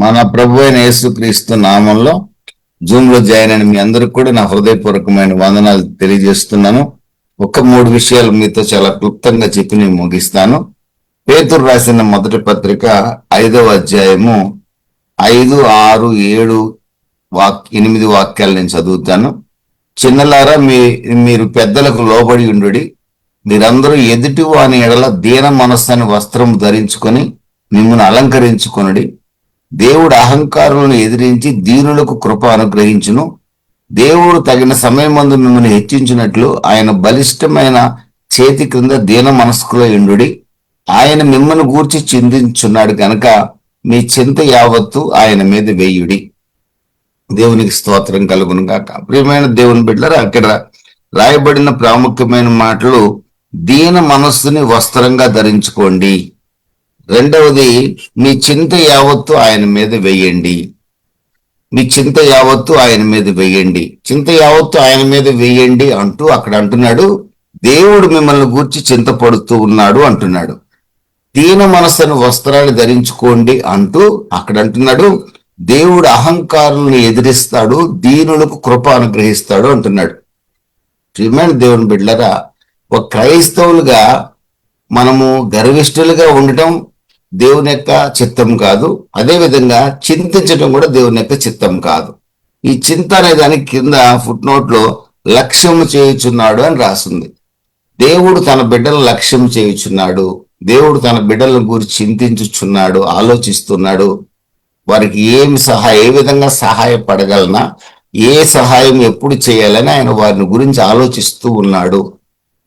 మన ప్రభు అయిన యేసుక్రీస్తు నామంలో జూమ్లో జాయిన్ అయిన మీ అందరికి కూడా నా హృదయపూర్వకమైన వందనాలు తెలియజేస్తున్నాను. ఒక మూడు విషయాలు మీతో చాలా క్లుప్తంగా చెప్పి నేను ముగిస్తాను. పేతురు రాసిన మొదటి పత్రిక ఐదవ అధ్యాయము ఐదు ఆరు ఏడు వాక్ ఎనిమిది వాక్యాలు నేను చదువుతాను. చిన్నలారా మీ మీరు పెద్దలకు లోబడి ఉండుడి. మీరందరూ ఎదుటి వాని ఎడల దీన మనస్సాన్ని వస్త్రం ధరించుకొని మిమ్మల్ని అలంకరించుకొనుడి. దేవుడు అహంకారులను ఎదిరించి దీనులకు కృప అనుగ్రహించును. దేవుడు తగిన సమయమందు మిమ్మల్ని హెచ్చించినట్లు ఆయన బలిష్టమైన చేతి క్రింద దీన మనస్కులో ఇండుడి ఆయన మిమ్మల్ని గూర్చి చిందించున్నాడు కనుక మీ చింత యావత్తు ఆయన మీద వేయుడి. దేవునికి స్తోత్రం కలుగును కాక ప్రియమైన దేవుని బిడ్డలారా అక్కడ రాయబడిన ప్రాముఖ్యమైన మాటలు దీన మనస్సుని వస్త్రంగా ధరించుకోండి. రెండవది మీ చింత యావత్తు ఆయన మీద వేయండి. మీ చింత యావత్తు ఆయన మీద వేయండి. చింత యావత్తు ఆయన మీద వెయ్యండి అంటూ అక్కడ అంటున్నాడు. దేవుడు మిమ్మల్ని గూర్చి చింతపడుతూ ఉన్నాడు అంటున్నాడు. దీన మనస్సును వస్త్రాలు ధరించుకోండి అంటూ అక్కడ అంటున్నాడు. దేవుడు అహంకారులను ఎదిరిస్తాడు దీనులకు కృప అనుగ్రహిస్తాడు అంటున్నాడు. ప్రియమైన దేవుని బిడ్డలరా ఒక క్రైస్తవులుగా మనము గర్విష్ఠులుగా ఉండటం దేవుని యొక్క చిత్తం కాదు. అదే విధంగా చింతించడం కూడా దేవుని యొక్క చిత్తం కాదు. ఈ చింత అనే దాని కింద ఫుట్ నోట్లో చేయుచున్నాడు అని రాసింది. దేవుడు తన బిడ్డలను లక్ష్యం చేయుచున్నాడు. దేవుడు తన బిడ్డలను గురి చింతించుచున్నాడు ఆలోచిస్తున్నాడు. వారికి ఏమి సహాయ ఏ విధంగా సహాయపడగలనా ఏ సహాయం ఎప్పుడు చేయాలని ఆయన వారిని గురించి ఆలోచిస్తూ ఉన్నాడు.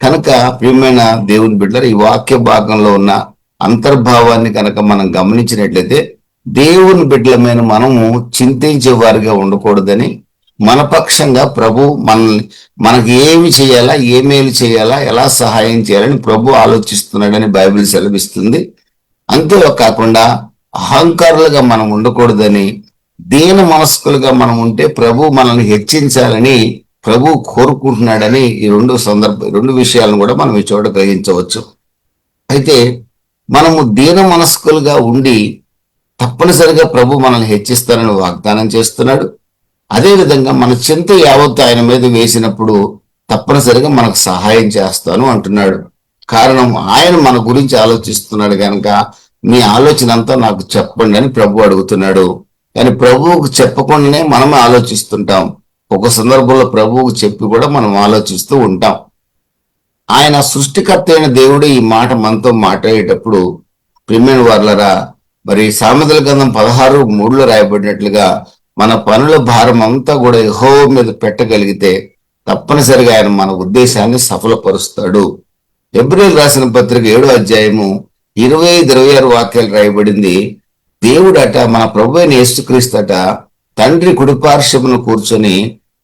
కనుక ప్రియమైన దేవుని బిడ్డలు ఈ వాక్య భాగంలో ఉన్న అంతర్భావాన్ని కనుక మనం గమనించినట్లయితే దేవుని బిడ్డలమైన మనము చింతించే వారిగా ఉండకూడదని మన పక్షంగా ప్రభు మనల్ని మనకి ఏమి చేయాలా ఏ మేలు చేయాలా ఎలా సహాయం చేయాలని ప్రభు ఆలోచిస్తున్నాడని బైబిల్ సెలవిస్తుంది. అంతే కాకుండా అహంకారులుగా మనం ఉండకూడదని దీన మనస్కులుగా మనం ఉంటే ప్రభు మనల్ని హెచ్చించాలని ప్రభు కోరుకుంటున్నాడని ఈ రెండు సందర్భ రెండు విషయాలను కూడా మనం ఈ చోట గ్రహించవచ్చు. అయితే మనము దీన మనస్కులుగా ఉండి తప్పనిసరిగా ప్రభు మనల్ని హెచ్చిస్తారని వాగ్దానం చేస్తున్నాడు. అదే విధంగా మన చింత యావత్తు ఆయన మీద వేసినప్పుడు తప్పనిసరిగా మనకు సహాయం చేస్తాను అంటున్నాడు. కారణం ఆయన మన గురించి ఆలోచిస్తున్నాడు కనుక మీ ఆలోచన అంతా నాకు చెప్పండి అని ప్రభు అడుగుతున్నాడు. కానీ ప్రభువుకు చెప్పకుండానే మనమే ఆలోచిస్తుంటాం. ఒక సందర్భంలో ప్రభువుకు చెప్పి కూడా మనం ఆలోచిస్తూ ఉంటాం. ఆయన సృష్టికర్త అయిన దేవుడు ఈ మాట మనతో మాట్లాడేటప్పుడు ప్రిమియన్ వర్లరా మరి సామెతల గ్రంథం పదహారు మూడులో రాయబడినట్లుగా మన పనుల భారం అంతా కూడా యహో మీద పెట్టగలిగితే తప్పనిసరిగా ఆయన మన ఉద్దేశాన్ని సఫలపరుస్తాడు. ఎబ్రిల్ రాసిన పత్రిక ఏడో అధ్యాయము ఇరవై ఐదు ఇరవై ఆరు వాక్యాలు రాయబడింది. దేవుడట మన ప్రభు అయిన యేసుక్రీస్తట తండ్రి కుడిపార్శ్వమును కూర్చొని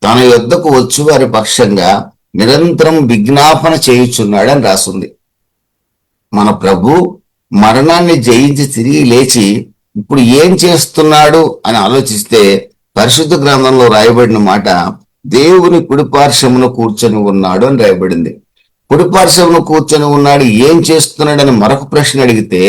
తన యొద్దకు వచ్చు వారి పక్షంగా నిరంతరం విజ్ఞాపన చేయుచున్నాడు అని రాసుంది. మన ప్రభు మరణాన్ని జయించి తిరిగి లేచి ఇప్పుడు ఏం చేస్తున్నాడు అని ఆలోచిస్తే పరిశుద్ధ గ్రంథంలో రాయబడిన మాట దేవుని కుడిపార్శ్వమును కూర్చొని ఉన్నాడు అని రాయబడింది. కుడిపార్శ్వమును కూర్చొని ఉన్నాడు ఏం చేస్తున్నాడని మరొక ప్రశ్న అడిగితే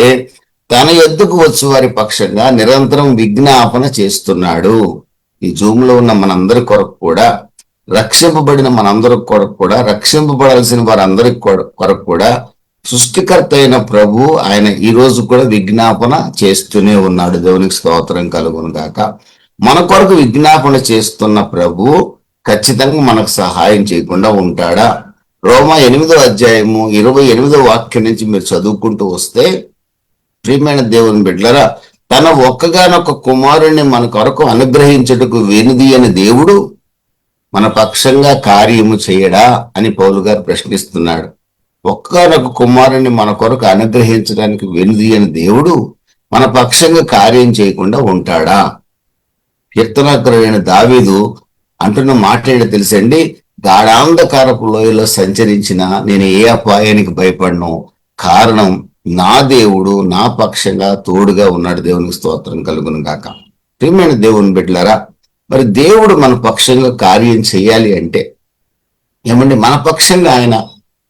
తన ఎద్దుకు వచ్చి వారి పక్షంగా నిరంతరం విజ్ఞాపన చేస్తున్నాడు. ఈ జూమ్లో ఉన్న మనందరి కొరకు కూడా రక్షింపబడిన మనందరి కొరకు కూడా రక్షింపబడాల్సిన వారందరికి కొరకు కూడా సృష్టికర్త అయిన ప్రభు ఆయన ఈ రోజు కూడా విజ్ఞాపన చేస్తూనే ఉన్నాడు. దేవునికి స్తోత్రం కలుగును గాక. మన కొరకు విజ్ఞాపన చేస్తున్న ప్రభు ఖచ్చితంగా మనకు సహాయం చేయకుండా ఉంటాడా? రోమా ఎనిమిదో అధ్యాయము ఇరవై ఎనిమిదో వాక్యం నుంచి మీరు చదువుకుంటూ వస్తే ప్రియమైన దేవుని బిడ్డలరా తన ఒక్కగానొక్క కుమారుణ్ణి మన కొరకు అనుగ్రహించుటకు వెనుది అని దేవుడు మన పక్షంగా కార్యము చేయడా అని పౌలు గారు ప్రశ్నిస్తున్నాడు. ఒక్కరొక కుమారుణ్ణి మన కొరకు అనుగ్రహించడానికి వెనుది అని దేవుడు మన పక్షంగా కార్యం చేయకుండా ఉంటాడా? కీర్తనకరుడైన దావీదు అంటున్న మాట్లాడి తెలుసండి? గాఢాంధకారపు లోయలో సంచరించిన నేను ఏ అపాయానికి భయపడను. కారణం నా దేవుడు నా పక్షంగా తోడుగా ఉన్నాడు. దేవునికి స్తోత్రం కలుగును గాక. ప్రియమైన దేవుని బిడ్డలారా మరి దేవుడు మన పక్షంగా కార్యం చేయాలి అంటే ఏమండి? మన పక్షంగా ఆయన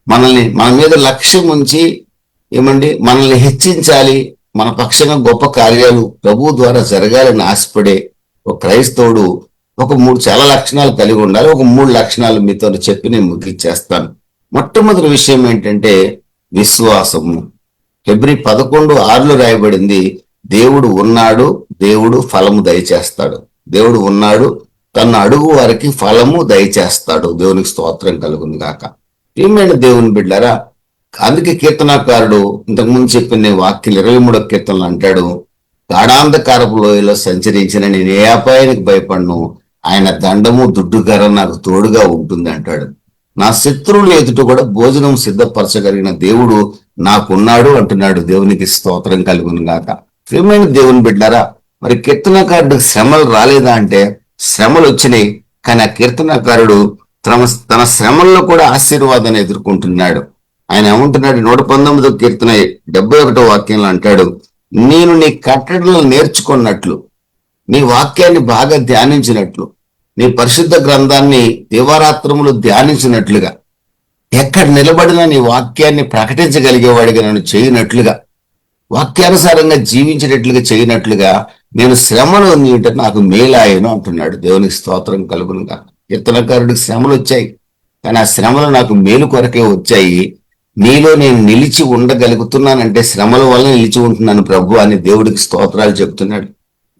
మనల్ని మన మీద లక్ష్యం ఉంచి ఏమండి? మనల్ని హెచ్చించాలి. మన పక్షంగా గొప్ప కార్యాలు ప్రభు ద్వారా జరగాలని ఆశపడే ఒక క్రైస్తవుడు ఒక మూడు చాలా లక్షణాలు కలిగి ఉండాలి. ఒక మూడు లక్షణాలు మీతో చెప్పి నేను ముగించేస్తాను. మొట్టమొదటి విషయం ఏంటంటే విశ్వాసము. ఫిబ్రి పదకొండు ఆరులో రాయబడింది దేవుడు ఉన్నాడు దేవుడు ఫలము దయచేస్తాడు. దేవుడు ఉన్నాడు. తన అడుగు వారికి ఫలము దయచేస్తాడు. దేవునికి స్తోత్రం కలుగును గాక. ఏమైనా దేవుని బిడ్డారా అందుకే కీర్తనాకారుడు ఇంతకుముందు చెప్పిన వాక్యం ఇరవై మూడో కీర్తనలు అంటాడు గాఢాంధకారపు లోయలో సంచరించిన నేను ఏ అపాయానికి భయపడను? ఆయన దండము దుడ్డుగర నాకు తోడుగా ఉంటుంది అంటాడు. నా శత్రువులు ఎదుట కూడా భోజనం సిద్ధపరచగలిగిన దేవుడు నాకున్నాడు అంటున్నాడు. దేవునికి స్తోత్రం కలుగును గాక. ప్రియమైన దేవుని బిడ్డారా మరి కీర్తనకారుడికి శ్రమలు రాలేదా అంటే శ్రమలు వచ్చినాయి కానీ ఆ కీర్తనకారుడు తన తన శ్రమల్లో కూడా ఆశీర్వాదాన్ని ఎదుర్కొంటున్నాడు. ఆయన ఏమంటున్నాడు నూట పంతొమ్మిదో కీర్తన డెబ్బై ఒకటో వాక్యంలో అంటాడు నేను నీ కట్టడలు నేర్చుకున్నట్లు నీ వాక్యాన్ని బాగా ధ్యానించినట్లు నీ పరిశుద్ధ గ్రంథాన్ని దివారాత్రములు ధ్యానించినట్లుగా ఎక్కడ నిలబడిన నీ వాక్యాన్ని ప్రకటించగలిగేవాడిగా నన్ను చేయనట్లుగా వాక్యానుసారంగా జీవించేటట్లుగా చేయనట్లుగా నేను శ్రమలు నీట నాకు మేలాయను అంటున్నాడు. దేవునికి స్తోత్రం కలుగునుగా కీర్తనకారుడికి శ్రమలు వచ్చాయి. కానీ ఆ శ్రమలు నాకు మేలు కొరకే వచ్చాయి. నీలో నేను నిలిచి ఉండగలుగుతున్నానంటే శ్రమల వల్ల నిలిచి ఉంటున్నాను ప్రభు అని దేవుడికి స్తోత్రాలు చెప్తున్నాడు.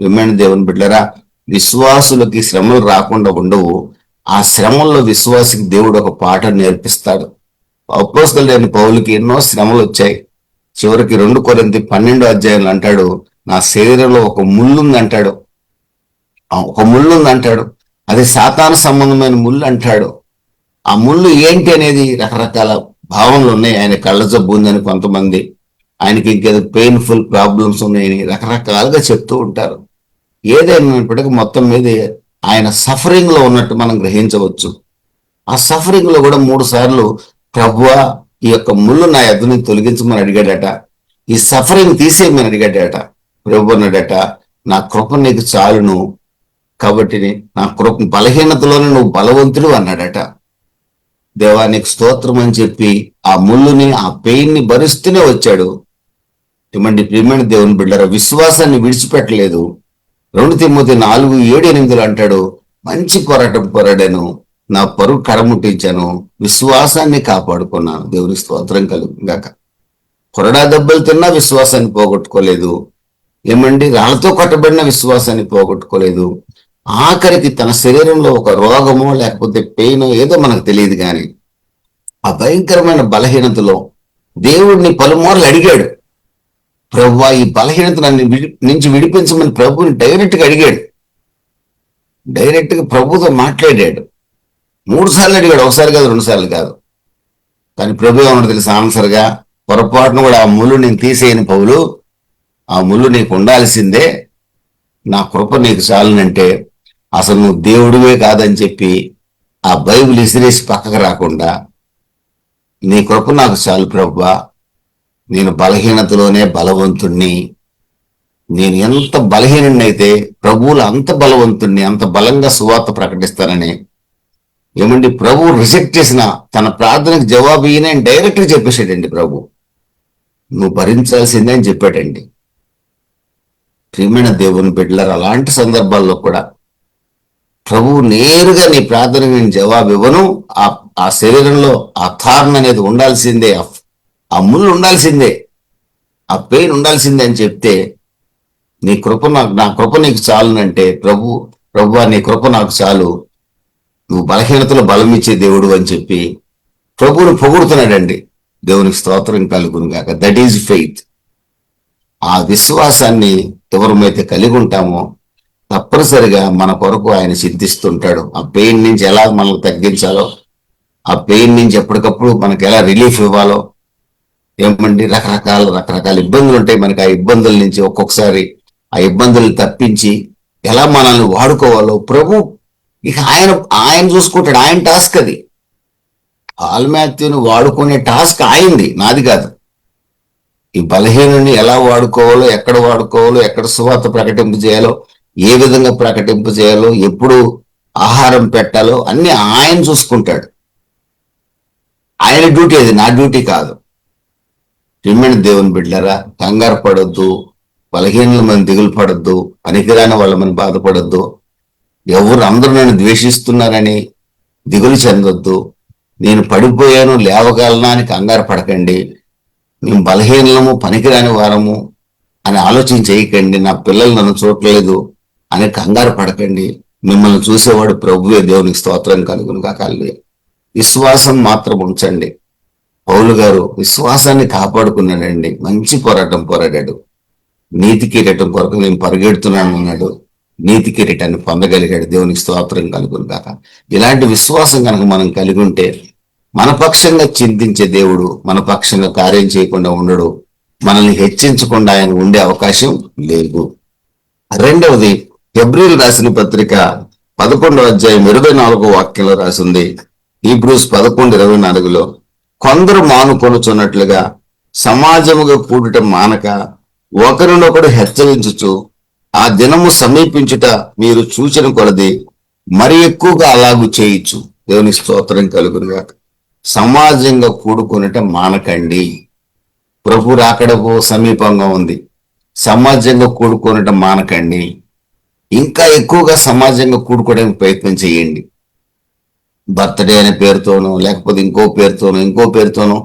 విమ్మైన దేవుని బిడ్డరా విశ్వాసులకి శ్రమలు రాకుండా ఉండవు. ఆ శ్రమల్లో విశ్వాసికి దేవుడు ఒక పాట నేర్పిస్తాడు. అపోస్తలు లేని పౌలకి ఎన్నో శ్రమలు వచ్చాయి. చివరికి రెండు కొరింది పన్నెండో అధ్యాయులు అంటాడు నా శరీరంలో ఒక ముళ్ళు అంటాడు. ఒక ముళ్ళు అంటాడు. అది సాతాను సంబంధమైన ముళ్ళు అంటాడు. ఆ ముళ్ళు ఏంటి అనేది రకరకాల భావనలు ఉన్నాయి. ఆయన కళ్ళ జబ్బు ఉందని కొంతమంది. ఆయనకి ఇంకేదో పెయిన్ఫుల్ ప్రాబ్లమ్స్ ఉన్నాయని రకరకాలుగా చెప్తూ ఉంటారు. ఏదైనప్పటికీ మొత్తం మీద ఆయన సఫరింగ్లో ఉన్నట్టు మనం గ్రహించవచ్చు. ఆ సఫరింగ్లో కూడా మూడు సార్లు ప్రభువా ఈ యొక్క ముళ్ళు నా ఎద్దు నుంచి తొలగించమని అడిగాడట. ఈ సఫరింగ్ తీసేయమని అడిగాడట. ప్రభు అన్నాడట నా కృప నీకు చాలును కాబట్టి నా కృప బలహీనతలోనే నువ్వు బలవంతుడు అన్నాడట. దేవానికి స్తోత్రం అని చెప్పి ఆ ముళ్ళుని ఆ పెయిన్ని భరిస్తూనే వచ్చాడు. ఇటువంటి ప్రియమైన దేవుని బిడ్డర విశ్వాసాన్ని విడిచిపెట్టలేదు. రెండు తిమ్మతి నాలుగు ఏడు ఎనిమిదిలో అంటాడు మంచి పోరాటం పోరాడాను నా పరుగు కరముట్టించాను విశ్వాసాన్ని కాపాడుకున్నాను. దేవుని స్తోత్రం కలుగాక కొరడా దెబ్బలు తిన్నా విశ్వాసాన్ని పోగొట్టుకోలేదు. ఏమండి? రాళ్ళతో కట్టబడిన విశ్వాసాన్ని పోగొట్టుకోలేదు. ఆఖరికి తన శరీరంలో ఒక రోగమో లేకపోతే పెయినో ఏదో మనకు తెలియదు కానీ ఆ భయంకరమైన బలహీనతలో దేవుడిని పలుమార్లు అడిగాడు. ప్రభు ఈ బలహీనత నన్ను విడి నుంచి విడిపించమని ప్రభుని డైరెక్ట్గా అడిగాడు. డైరెక్ట్గా ప్రభుతో మాట్లాడాడు. మూడు సార్లు అడిగాడు. ఒకసారి కాదు రెండు సార్లు కాదు. కానీ ప్రభు ఏమన్నా తెలుసు? ఆన్సర్గా పొరపాటును కూడా ఆ ముళ్ళు నేను తీసేయని పౌలు. ఆ ముళ్ళు నీకు ఉండాల్సిందే నా కృప నీకు చాలునంటే అసలు నువ్వు దేవుడివే కాదని చెప్పి ఆ బైబిల్ ఇసిరేసి పక్కకు రాకుండా నీ కృప నాకు చాలు ప్రభా నేను బలహీనతలోనే బలవంతుణ్ణి. నేను ఎంత బలహీనుడినైతే ప్రభువులు అంత బలవంతుణ్ణి అంత బలంగా సువార్త ప్రకటిస్తానని ఏమండి ప్రభు రిజెక్ట్ చేసిన తన ప్రార్థనకు జవాబు ఈయన డైరెక్ట్గా చెప్పేసాడండి ప్రభు. నువ్వు భరించాల్సిందే అని చెప్పాడండి. ప్రియమైన దేవుని బిడ్డలారు? అలాంటి సందర్భాల్లో కూడా ప్రభువు నేరుగా నీ ప్రార్థన నేను జవాబు ఇవ్వను. ఆ ఆ శరీరంలో ఆ థార్న్ అనేది ఉండాల్సిందే. ఆ- ముళ్ళు ఉండాల్సిందే. ఆ పెయిన్ ఉండాల్సిందే అని చెప్తే నీ కృప నాకు నా కృప నీకు చాలునంటే ప్రభు ప్రభు నీ కృప నాకు చాలు. నువ్వు బలహీనతలో బలం ఇచ్చే దేవుడు అని చెప్పి ప్రభువును పొగుడుతున్నాడండి. దేవునికి స్తోత్రం కలుగును కాక దట్ ఈజ్ ఫెయిత్ ఆ విశ్వాసాన్ని ఎవరమైతే కలిగి ఉంటామో తప్పనిసరిగా మన కొరకు ఆయన చింతిస్తుంటాడు. ఆ పెయిన్ నుంచి ఎలా మనల్ని తగ్గించాలో ఆ పెయిన్ నుంచి ఎప్పటికప్పుడు మనకి ఎలా రిలీఫ్ ఇవ్వాలో ఏమండి? రకరకాల రకరకాల ఇబ్బందులు ఉంటాయి. మనకి ఆ ఇబ్బందుల నుంచి ఒక్కొక్కసారి ఆ ఇబ్బందులు తప్పించి ఎలా మనల్ని వాడుకోవాలో ప్రభు ఇక ఆయన ఆయన చూసుకుంటాడు. ఆయన టాస్క్ అది. ఆల్మాత్యుని వాడుకునే టాస్క్ ఆయనది నాది కాదు. ఈ బలహీనుని ఎలా వాడుకోవాలో ఎక్కడ వాడుకోవాలో ఎక్కడ సువార్త ప్రకటింపు చేయాలో ఏ విధంగా ప్రకటింపు చేయాలో ఎప్పుడు ఆహారం పెట్టాలో అన్ని ఆయన చూసుకుంటాడు. ఆయన డ్యూటీ అది నా డ్యూటీ కాదు. ప్రియమైన దేవుని బిడ్డరా కంగారు పడొద్దు బలహీనలు మనం దిగులు పడద్దు పనికిరాని వాళ్ళ మనం బాధపడద్దు. ఎవరు అందరూ నన్ను ద్వేషిస్తున్నారని దిగులు చెందొద్దు. నేను పడిపోయాను లేవగలనా అని కంగారు పడకండి. మేము బలహీనము పనికిరాని వారము అని ఆలోచన చేయకండి. నా పిల్లలు నన్ను చూడలేదు అని కంగారు పడకండి. మిమ్మల్ని చూసేవాడు ప్రభువే దేవునికి స్తోత్రం కలుగును కాకాలి విశ్వాసం మాత్రం ఉంచండి. పౌలు గారు విశ్వాసాన్ని కాపాడుకున్నాడండి. మంచి పోరాటం పోరాడాడు. నీతి కిరీటం కొరకు నేను పరిగెడుతున్నాను అన్నాడు. నీతి కిరీటాన్ని పొందగలిగాడు. దేవునికి స్తోత్రం కలుగును కాక ఇలాంటి విశ్వాసం కనుక మనం కలిగి ఉంటే మన పక్షంగా చింతించే దేవుడు మన పక్షంగా కార్యం చేయకుండా ఉండడు. మనల్ని హెచ్చించకుండా ఆయన ఉండే అవకాశం లేదు. రెండవది ఫిబ్రిల్ రాసిన పత్రిక పదకొండవ అధ్యాయం ఇరవై నాలుగో వాక్యంలో రాసింది. హీబ్రూస్ పదకొండు ఇరవై నాలుగులో కొందరు మానుకొనుచున్నట్లుగా సమాజముగా కూడుట మానక ఒకరినొకడు హెచ్చరించుచు ఆ దినము సమీపించుట మీరు చూచిన కొలది మరి ఎక్కువగా అలాగు చేయొచ్చు దేవుని స్తోత్రం కలుగునుగాక. సమాజంగా కూడుకొనుట మానకండి. ప్రభు రాకడకు సమీపంగా ఉంది. సమాజంగా కూడుకొనుట మానకండి. ఇంకా ఎక్కువగా సమాజంగా కూడుకోవడానికి ప్రయత్నం చేయండి. బర్త్డే అనే పేరుతోనో లేకపోతే ఇంకో పేరుతోనో ఇంకో పేరుతోనో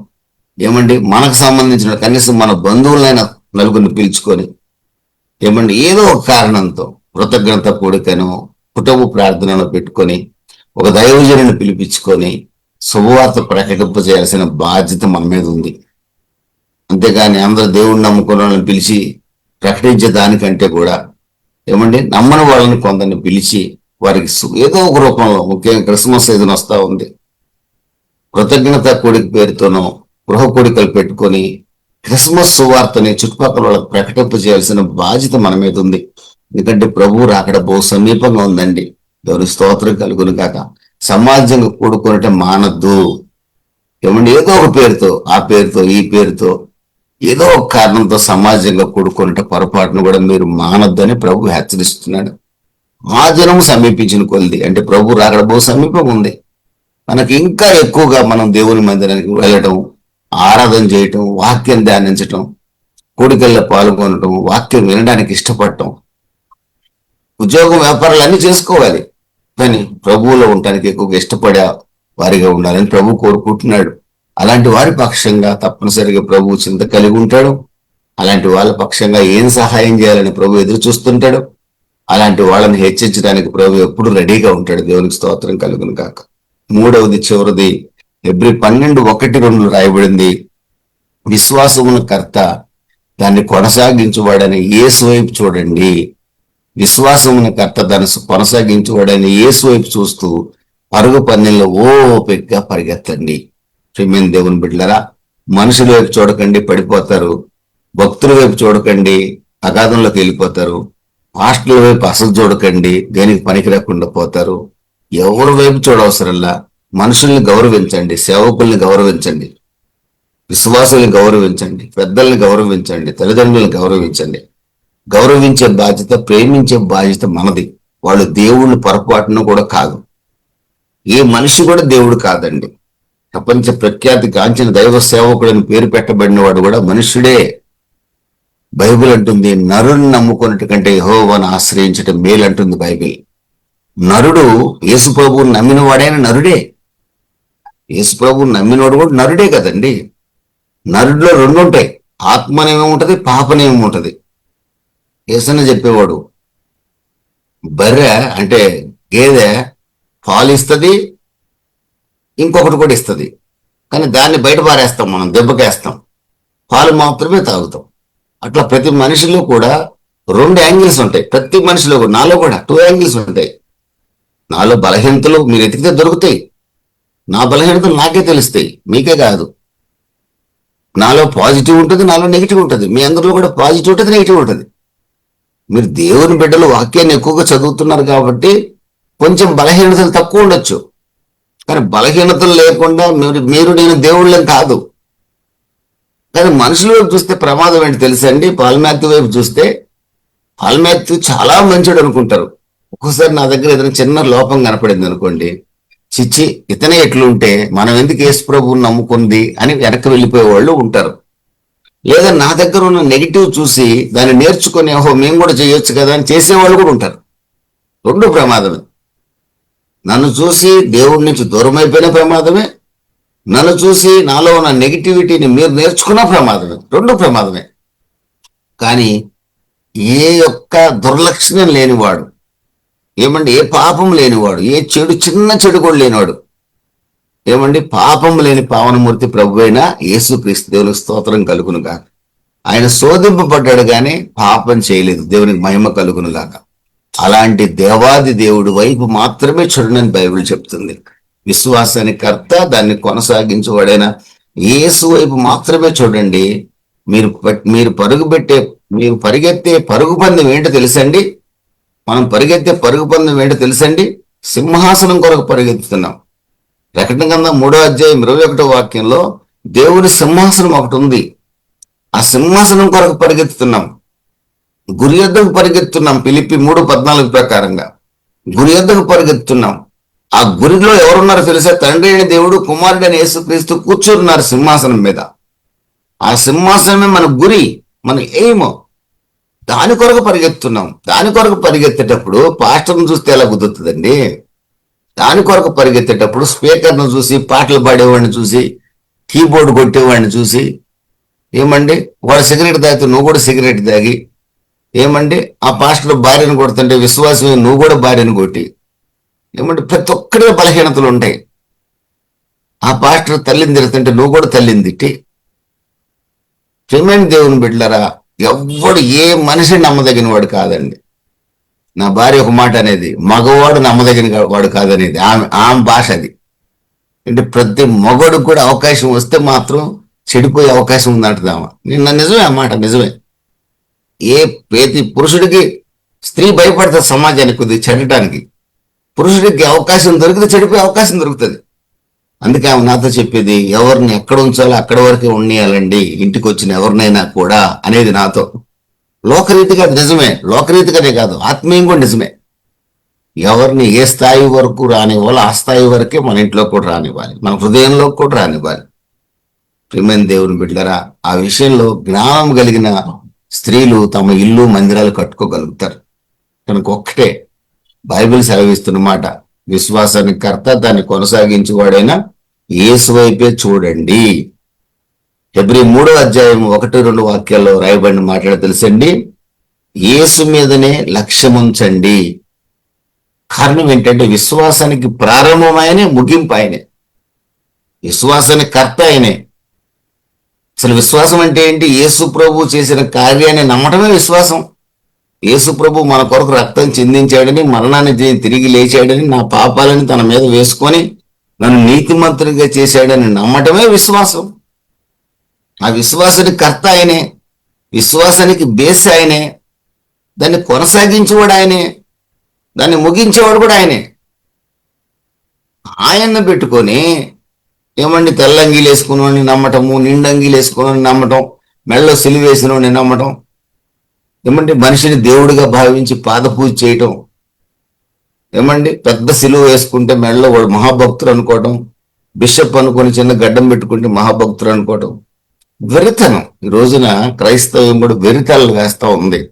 ఏమండి మనకు సంబంధించిన కనీసం మన బంధువులైన నలుగురిని పిలుచుకొని ఏమండి ఏదో ఒక కారణంతో కృతజ్ఞత కూడికను కుటుంబ ప్రార్థనను పెట్టుకొని ఒక దైవజనుని పిలిపించుకొని శుభవార్త ప్రకటింప చేయాల్సిన బాధ్యత మన మీద ఉంది. అంతేగాని అందరు దేవుడిని నమ్ముకున్న వాళ్ళని పిలిచి ప్రకటించే దానికంటే కూడా ఏమండి? నమ్మని వాళ్ళని కొందరిని పిలిచి వారికి సు- ఏదో ఒక రూపంలో ముఖ్యంగా క్రిస్మస్ సీజన్ వస్తూ ఉంది. కృతజ్ఞత కోడిక పేరుతోనో గృహ కోడికలు పెట్టుకొని క్రిస్మస్ సువార్తని చుట్టుపక్కల వాళ్ళకి ప్రకటింప చేయాల్సిన బాధ్యత మన మీద ఉంది. ఎందుకంటే ప్రభువు రాకడ బహు సమీపంగా ఉందండి. దేవుని స్తోత్రం కలుగును కాక సమాజంగా కూడుకున్నట్టే మానద్దు. ఏమండి? ఏదో ఒక పేరుతో ఆ పేరుతో ఈ పేరుతో ఏదో ఒక కారణంతో సమాజంగా కూడుకున్నట్టు పొరపాటును కూడా మీరు మానొద్దని ప్రభు హెచ్చరిస్తున్నాడు. ఆ జనం సమీపించిన కొలిది. అంటే ప్రభు రాకడ బహు సమీపం ఉంది. మనకి ఇంకా ఎక్కువగా మనం దేవుని మందిరానికి వెళ్ళటం ఆరాధన చేయటం వాక్యం ధ్యానించటం కోడికల్లో పాల్గొనటం వాక్యం వినడానికి ఇష్టపడటం ఉద్యోగం వ్యాపారాలు అన్ని చేసుకోవాలి. కానీ ప్రభువులో ఉండటానికి ఎక్కువగా ఇష్టపడే వారిగా ఉండాలని ప్రభు కోరుకుంటున్నాడు. అలాంటి వారి పక్షంగా తప్పనిసరిగా ప్రభు చింత కలిగి ఉంటాడు. అలాంటి వాళ్ళ పక్షంగా ఏం సహాయం చేయాలని ప్రభు ఎదురు చూస్తుంటాడు. అలాంటి వాళ్ళని హెచ్చరించడానికి ప్రభు ఎప్పుడు రెడీగా ఉంటాడు. దేవునికి స్తోత్రం కలుగును కాక మూడవది చివరిది ఎబ్రి పన్నెండు ఒకటి రెండు రాయబడింది విశ్వాసమున కర్త దాన్ని కొనసాగించువాడని ఏ వైపు చూడండి. విశ్వాసమును కర్త దాన్ని కొనసాగించువాడని యేసు వైపు చూస్తూ పరుగు పందెంలో ఓపికగా పరిగెత్తండి. ప్రేమైన దేవుని బిడ్డలరా మనుషుల వైపు చూడకండి పడిపోతారు. భక్తుల వైపు చూడకండి అగాధంలోకి వెళ్ళిపోతారు. హాస్టల్ వైపు అసలు చూడకండి దేనికి పనికి రాకుండా పోతారు. ఎవరి వైపు చూడవసరంలా మనుషుల్ని గౌరవించండి సేవకుల్ని గౌరవించండి. విశ్వాసుల్ని గౌరవించండి పెద్దల్ని గౌరవించండి తల్లిదండ్రులను గౌరవించండి. గౌరవించే బాధ్యత ప్రేమించే బాధ్యత మనది. వాళ్ళు దేవుళ్ళు పొరపాటున కూడా కాదు. ఏ మనిషి కూడా దేవుడు కాదండి. ప్రపంచ ప్రఖ్యాతి కాంచిన దైవ సేవకుడని పేరు పెట్టబడిన వాడు కూడా మనుష్యుడే బైబిల్ అంటుంది నరుని నమ్ముకున్నట్టు కంటే యహోవాను ఆశ్రయించటం మేలు అంటుంది బైబిల్. నరుడు యేసుప్రభువుని నమ్మిన వాడైన నరుడే. యేసుప్రభువుని నమ్మినవాడు కూడా నరుడే కదండి. నరుడిలో రెండు ఉంటాయి ఆత్మనేమి ఉంటుంది పాపనేమి ఉంటుంది. యేసన్న చెప్పేవాడు బర్రె అంటే గేదె పాలు ఇస్తుంది ఇంకొకటి కూడా ఇస్తుంది. కానీ దాన్ని బయట పారేస్తాం మనం దెబ్బకేస్తాం. పాలు మాత్రమే తాగుతాం. అట్లా ప్రతి మనిషిలో కూడా రెండు యాంగిల్స్ ఉంటాయి. ప్రతి మనిషిలో కూడా నాలో కూడా టూ యాంగిల్స్ ఉంటాయి. నాలో బలహీనతలు మీరు ఎతికితే దొరుకుతాయి. నా బలహీనతలు నాకే తెలుస్తాయి మీకే కాదు. నాలో పాజిటివ్ ఉంటుంది నాలో నెగిటివ్ ఉంటుంది. మీ అందరిలో కూడా పాజిటివ్ ఉంటుంది నెగిటివ్ ఉంటుంది. మీరు దేవుని బిడ్డలు వాక్యాన్ని ఎక్కువగా చదువుతున్నారు కాబట్టి కొంచెం బలహీనతలు తక్కువ ఉండొచ్చు. కానీ బలహీనతలు లేకుండా మీరు మీరు నేను దేవుళ్ళం కాదు. కానీ మనుషుల వైపు చూస్తే ప్రమాదం ఏంటి తెలుసండి పాల్మాత్యు వైపు చూస్తే పాల్మాత్యు చాలా మంచిడు అనుకుంటారు. ఒక్కోసారి నా దగ్గర ఏదైనా చిన్న లోపం కనపడింది అనుకోండి. చిచ్చి ఇతనే ఎట్లుంటే మనం ఎందుకు యేసు ప్రభువుని నమ్ముకుంది అని వెనక్కి వెళ్ళిపోయే వాళ్ళు ఉంటారు. లేదా నా దగ్గర ఉన్న నెగిటివ్ చూసి దాన్ని నేర్చుకొని ఓహో మేము కూడా చేయొచ్చు కదా అని చేసేవాళ్ళు కూడా ఉంటారు. రెండు ప్రమాదమే. నన్ను చూసి దేవుడి నుంచి దూరం అయిపోయిన ప్రమాదమే. నన్ను చూసి నాలో ఉన్న నెగిటివిటీని మీరు నేర్చుకున్న ప్రమాదమే. రెండు ప్రమాదమే. కానీ ఏ యొక్క దుర్లక్షణం లేనివాడు ఏమండి ఏ పాపం లేనివాడు ఏ చెడు చిన్న చెడు కూడా లేనివాడు ఏమండి? పాపం లేని పావనమూర్తి ప్రభు అయిన యేసుక్రీస్తు దేవునికి స్తోత్రం కలుగును గాక ఆయన శోధింపబడ్డాడు కానీ పాపం చేయలేదు. దేవునికి మహిమ కలుగును గాక అలాంటి దేవాది దేవుడి వైపు మాత్రమే చూడనని బైబిల్ చెప్తుంది. విశ్వాసానికి కర్త దాన్ని కొనసాగించబడైన యేసు వైపు మాత్రమే చూడండి. మీరు మీరు పరుగు పెట్టే మీరు పరిగెత్తే పరుగు పందెం ఏంటో తెలుసండి? మనం పరిగెత్తే పరుగు పందెం ఏంటో తెలుసండి? సింహాసనం కొరకు పరిగెత్తుతున్నాం. ప్రకటన కింద మూడో అధ్యాయం ఇరవై ఒకటో వాక్యంలో దేవుని సింహాసనం ఒకటి ఉంది. ఆ సింహాసనం కొరకు పరిగెత్తుతున్నాం. గురి యొద్దకు పరిగెత్తున్నాం. పిలిపి మూడు పద్నాలుగు ప్రకారంగా. గురి యొద్దకు పరిగెత్తున్నాం. ఆ గురిలో ఎవరున్నారో తెలిసే? తండ్రి అయిన దేవుడు కుమారుడు అని యేసుక్రీస్తు కూర్చున్నారు సింహాసనం మీద. ఆ సింహాసనమే మన గురి మన ఎయిమ్. దాని కొరకు పరిగెత్తున్నాం. దాని కొరకు పరిగెత్తేటప్పుడు పాస్టర్ను చూస్తే ఎలా కుదురుతుందండి దాని కొరకు పరిగెత్తేటప్పుడు స్పీకర్ను చూసి పాటలు పాడేవాడిని చూసి కీబోర్డ్ కొట్టేవాడిని చూసి ఏమండి వాడు సిగరెట్ తాగితే నువ్వు కూడా సిగరెట్ తాగి ఏమండి ఆ పాస్టర్ భార్యను కొడుతుంటే విశ్వాసమే నువ్వు కూడా భార్యను కొట్టి. ఏమంటే ప్రతి ఒక్కడే బలహీనతలు ఉంటాయి. ఆ పాస్టర్ తల్లిని తిడుతుంటే నువ్వు కూడా తల్లిని తిట్టి. ప్రేమైన దేవుని బిడ్డలరా? ఎవ్వడు ఏ మనిషి నమ్మదగిన వాడు కాదండి. నా భార్య ఒక మాట అనేది మగవాడు నమ్మదగిన వాడు కాదనేది. ఆమె ఆమె భాష అది. అంటే ప్రతి మగవాడు కూడా అవకాశం వస్తే మాత్రం చెడిపోయే అవకాశం ఉందంటదామా నిన్న నిజమే ఆ మాట నిజమే. ఏ ప్రతి పురుషుడికి స్త్రీ భయపడుతుంది సమాజానికి కొద్దిగా చెడటానికి. పురుషుడికి అవకాశం దొరికితే చెడిపోయే అవకాశం దొరుకుతుంది. అందుకే ఆమె నాతో చెప్పేది ఎవరిని ఎక్కడ ఉంచాలో అక్కడ వరకే ఉండేయాలండి. ఇంటికి వచ్చిన ఎవరినైనా కూడా అనేది నాతో. లోకరీతిగా అది నిజమే లోకరీతిగానే కాదు ఆత్మీయం కూడా నిజమే. ఎవరిని ఏ స్థాయి వరకు రానివ్వాలో ఆ స్థాయి వరకే మన ఇంట్లో కూడా రానివ్వాలి మన హృదయంలో కూడా రానివ్వాలి. ప్రియమైన దేవుని బిడ్డరా ఆ విషయంలో జ్ఞానం కలిగిన స్త్రీలు తమ ఇల్లు మందిరాలు కట్టుకోగలుగుతారు. కనుక ఒక్కటే బైబిల్ సెలవిస్తున్న మాట విశ్వాసానికి కర్త దాన్ని కొనసాగించేవాడైనా ఏసు వైపే చూడండి. హెబ్రి మూడో అధ్యాయం ఒకటి రెండు వాక్యాల్లో రాయబడిన మాట్లాడ తెలుసండి? యేసు మీదనే లక్ష్యం ఉంచండి కారణం ఏంటంటే విశ్వాసానికి ప్రారంభమైనే ముగింపు ఆయనే. విశ్వాసానికి కర్త ఆయనే. అసలు విశ్వాసం అంటే ఏంటి? యేసు ప్రభు చేసిన కార్యాన్ని నమ్మటమే విశ్వాసం. యేసు ప్రభు మన కొరకు రక్తం చెందించాడని మరణాన్ని తిరిగి లేచాడని నా పాపాలని తన మీద వేసుకొని నన్ను నీతిమంతునిగా చేశాడని నమ్మటమే విశ్వాసం. ఆ విశ్వాసానికి కర్త ఆయనే విశ్వాసానికి బేస్ ఆయనే దాన్ని కొనసాగించేవాడు ఆయనే దాన్ని ముగించేవాడు కూడా ఆయనే. ఆయన్ను పెట్టుకొని ఏమండి తెల్లంగీలు వేసుకుని నమ్మటము నిండంగీలు వేసుకుని నమ్మటం మెళ్ళలో సిలువ వేసిన నమ్మటం ఏమండి మనిషిని దేవుడిగా భావించి పాదపూజ చేయటం ఏమండి పెద్ద సిలువ వేసుకుంటే మెడలో వాడు మహాభక్తుడు అనుకోవటం బిషప్ అనుకొని చిన్న గడ్డం పెట్టుకుంటే మహాభక్తులు అనుకోవటం వెరితనం ఈ రోజున క్రైస్తవం కూడా వెరితలు వేస్తూ ఉంది.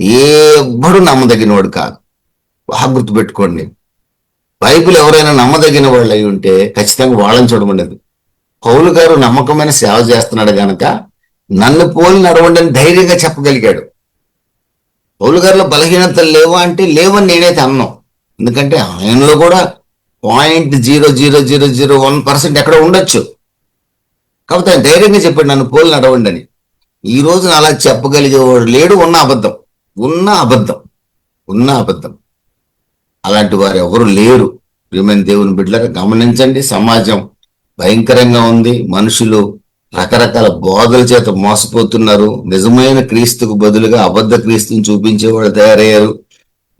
ఎవ్వడు నమ్మదగినవాడు కాదు. బాగా గుర్తుపెట్టుకోండి. బైబిల్ ఎవరైనా నమ్మదగిన వాళ్ళు అయి ఉంటే ఖచ్చితంగా వాళ్ళని చూడమనేది పౌలు గారు నమ్మకమైన సేవ చేస్తున్నాడు గనక నన్ను పోలి నడవండి అని ధైర్యంగా చెప్పగలిగాడు. పౌలు గారిలో బలహీనతలు లేవా అంటే లేవని నేనైతే అన్నాం ఎందుకంటే ఆయనలో కూడా point zero zero zero zero one percent ఎక్కడ ఉండొచ్చు. కాకపోతే ఆయన ధైర్యంగా చెప్పాడు నన్ను పోలి నడవండి అని. ఈ రోజున అలా చెప్పగలిగేవాడు లేడు ఉన్న అబద్ధం. ఉన్న అబద్ధం. ఉన్న అబద్ధం. అలాంటి వారు ఎవరు లేరు. ప్రియమైన దేవుని బిడ్డలారా గమనించండి సమాజం భయంకరంగా ఉంది. మనుషులు రకరకాల బోధల చేత మోసపోతున్నారు. నిజమైన క్రీస్తుకు బదులుగా అబద్ధ క్రీస్తుని చూపించేవాళ్ళు తయారయ్యారు.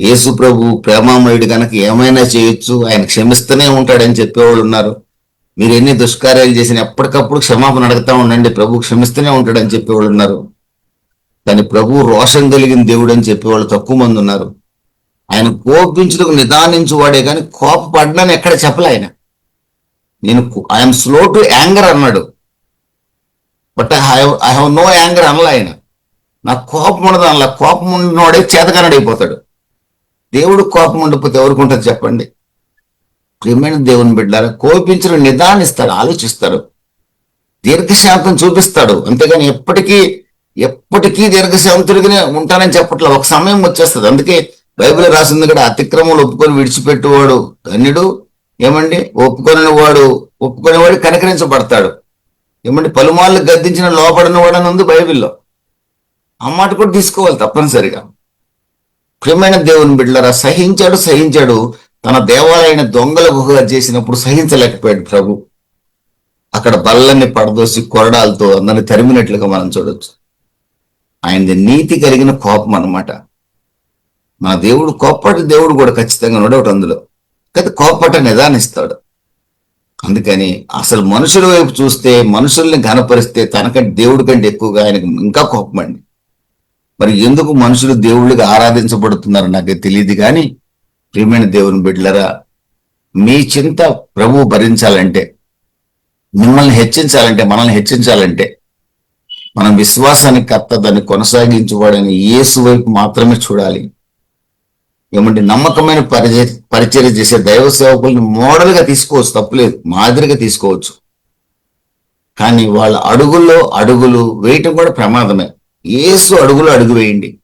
యేసు ప్రభు ప్రేమామయుడు కనుక ఏమైనా చేయొచ్చు ఆయన క్షమిస్తూనే ఉంటాడని చెప్పేవాళ్ళు ఉన్నారు. మీరు ఎన్ని దుష్కార్యాలు చేసినా ఎప్పటికప్పుడు క్షమాపణ అడుగుతా ఉండండి. ప్రభు క్షమిస్తూనే ఉంటాడని చెప్పేవాళ్ళు ఉన్నారు. కానీ ప్రభు రోషం కలిగిన దేవుడు అని చెప్పేవాళ్ళు తక్కువ మంది ఉన్నారు. ఆయన కోపించుటకు నిదానించువాడే కానీ కోపపడ్డాను ఎక్కడ చెప్పలే ఆయన. నేను ఐఎమ్ స్లో టు యాంగర్ అన్నాడు. But I have I have no anger అనలా ఆయన. నాకు కోపం ఉండదు అనలా. కోపం ఉన్నవాడే చేతకానుడైపోతాడు దేవుడు కోపం ఉండిపోతే ఎవరికి ఉంటుంది చెప్పండి? ప్రియమైన దేవుని బిడ్డారా కోపించడం నిదానిస్తాడు ఆలోచిస్తాడు దీర్ఘశాంతం చూపిస్తాడు. అంతేగాని ఎప్పటికీ ఎప్పటికీ దీర్ఘశాంతుడిగానే ఉంటానని చెప్పట్లే ఒక సమయం వచ్చేస్తుంది. అందుకే బైబిల్ రాసింది కూడా అతిక్రమలు ఒప్పుకొని విడిచిపెట్టువాడు ధన్యుడు. ఏమండి? ఒప్పుకొని వాడు ఒప్పుకునేవాడు కనికరించబడతాడు. ఏమండి? పలుమార్లు గద్దించిన లోపడిన వాడని ఉంది బైబిల్లో. ఆ మాట కూడా తీసుకోవాలి తప్పనిసరిగా. ప్రియమైన దేవుని బిడ్డలారా సహించాడు సహించాడు. తన దేవాలయాన్ని దొంగల గుహగా చేసినప్పుడు సహించలేకపోయాడు ప్రభు. అక్కడ బల్లన్ని పడదోసి కొరడాలతో అందరిని తరిమినట్లుగా మనం చూడొచ్చు. ఆయనది నీతి కలిగిన కోపం అనమాట మన దేవుడు కోప్పటి దేవుడు కూడా ఖచ్చితంగా ఉండవటం అందులో. కానీ కోప్పట నిదానిస్తాడు. అందుకని అసలు మనుషుల వైపు చూస్తే మనుషుల్ని ఘనపరిస్తే తనకంటే దేవుడి కంటే ఎక్కువగా ఆయనకు ఇంకా కోపమండి మరి ఎందుకు మనుషులు దేవుళ్ళకి ఆరాధించబడుతున్నారు నాకు తెలియదు కానీ ప్రియమైన దేవుని బిడ్డలరా మీ చింత ప్రభు భరించాలంటే మిమ్మల్ని హెచ్చించాలంటే మనల్ని హెచ్చించాలంటే మనం విశ్వాసానికి కర్త దాన్ని కొనసాగించేవాడని యేసు వైపు మాత్రమే చూడాలి. ఏమంటే నమ్మకమైన పరిచయ పరిచర్య చేసే దైవ సేవకుల్ని మోడల్గా తీసుకోవచ్చు తప్పులేదు మాదిరిగా తీసుకోవచ్చు. కానీ వాళ్ళ అడుగుల్లో అడుగులు వేయటం కూడా ప్రమాదమే. ఏసు అడుగులు అడుగు వేయండి.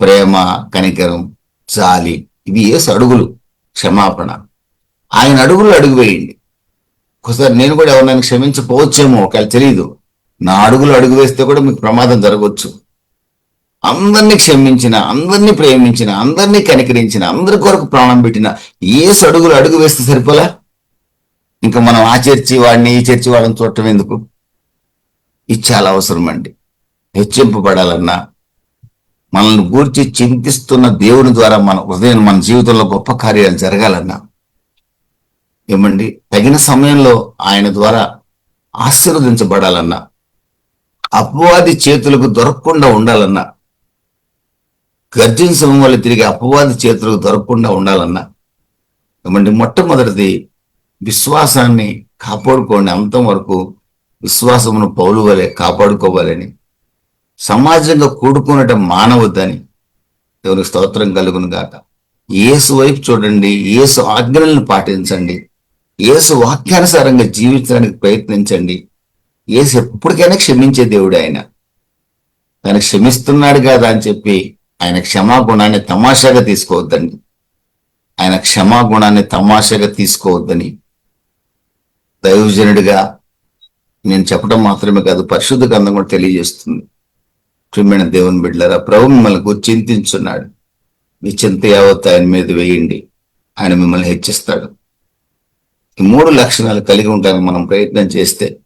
ప్రేమ కనికరం జాలి ఇవి ఏసు అడుగులు. క్షమాపణ. ఆయన అడుగులు అడుగు వేయండి. ఒకసారి నేను కూడా ఎవరినైనా క్షమించకపోవచ్చేమో ఒకవేళ తెలియదు నా అడుగులు అడుగు వేస్తే కూడా మీకు ప్రమాదం జరగవచ్చు. అందరినీ క్షమించిన అందరినీ ప్రేమించిన అందరినీ కనికరించిన అందరి కొరకు ప్రాణం పెట్టిన ఏసు అడుగులు అడుగు వేస్తే సరిపోలా? ఇంకా మనం ఆ చర్చి వాడిని ఈ చర్చి వాడిని చూడటం ఎందుకు? ఇది చాలా అవసరం అండి హెచ్చింపబడాలన్నా మనల్ని గూర్చి చింతిస్తున్న దేవుని ద్వారా మన హృదయం మన జీవితంలో గొప్ప కార్యాలు జరగాలన్నా ఏమండి? తగిన సమయంలో ఆయన ద్వారా ఆశీర్వదించబడాలన్నా అపవాది చేతులకు దొరకకుండా ఉండాలన్నా గర్జించడం వల్ల తిరిగి అపవాది చేతులకు దొరకకుండా ఉండాలన్నా ఏమండి? మొట్టమొదటిది విశ్వాసాన్ని కాపాడుకోండి. అంతం వరకు విశ్వాసమును పౌలు వలె కాపాడుకోవాలని సమాజంగా కూడుకునటం మానవద్దని దేవునికి స్తోత్రం కలుగును గాక. ఏసు వైపు చూడండి ఏసు ఆజ్ఞలను పాటించండి ఏసు వాక్యానుసారంగా జీవించడానికి ప్రయత్నించండి. ఏసు ఎప్పటికైనా క్షమించే దేవుడు ఆయన. తను క్షమిస్తున్నాడు కదా అని చెప్పి ఆయన క్షమాగుణాన్ని తమాషాగా తీసుకోవద్దండి. ఆయన క్షమాగుణాన్ని తమాషాగా తీసుకోవద్దని దైవజనుడిగా నేను చెప్పడం మాత్రమే కాదు పరిశుద్ధ గ్రంథం కూడా తెలియజేస్తుంది. ప్రియమైన దేవుని బిడ్డలారా ప్రభు మిమ్మల్ని గురించి చింతించున్నాడు. మీ చింత యావత్ ఆయన మీద వేయండి. ఆయన మిమ్మల్ని హెచ్చిస్తాడు. ఈ మూడు లక్షణాలు కలిగి ఉంటానికి మనం ప్రయత్నం చేస్తే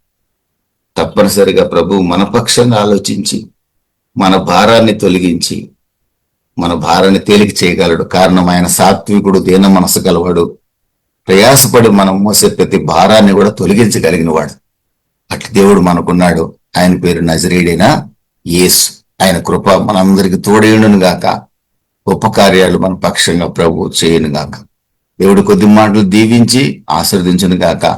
తప్పనిసరిగా ప్రభు మన పక్షంగా ఆలోచించి మన భారాన్ని తొలగించి మన భారాన్ని తేలిక చేయగలడు. కారణం ఆయన సాత్వికుడు దీన మనసు గలవాడు. ప్రయాసపడి మనం మోసే ప్రతి భారాన్ని కూడా తొలగించగలిగిన వాడు. అట్లా దేవుడు మనకున్నాడు. ఆయన పేరు నజరేడైన? యేసు ఆయన కృప మనందరికి తోడేయును గాక. గొప్ప కార్యాలు మన పక్షంగా ప్రభు చేయను గాక. దేవుడు కొద్ది మాటలు దీవించి ఆశీర్దించును గాక.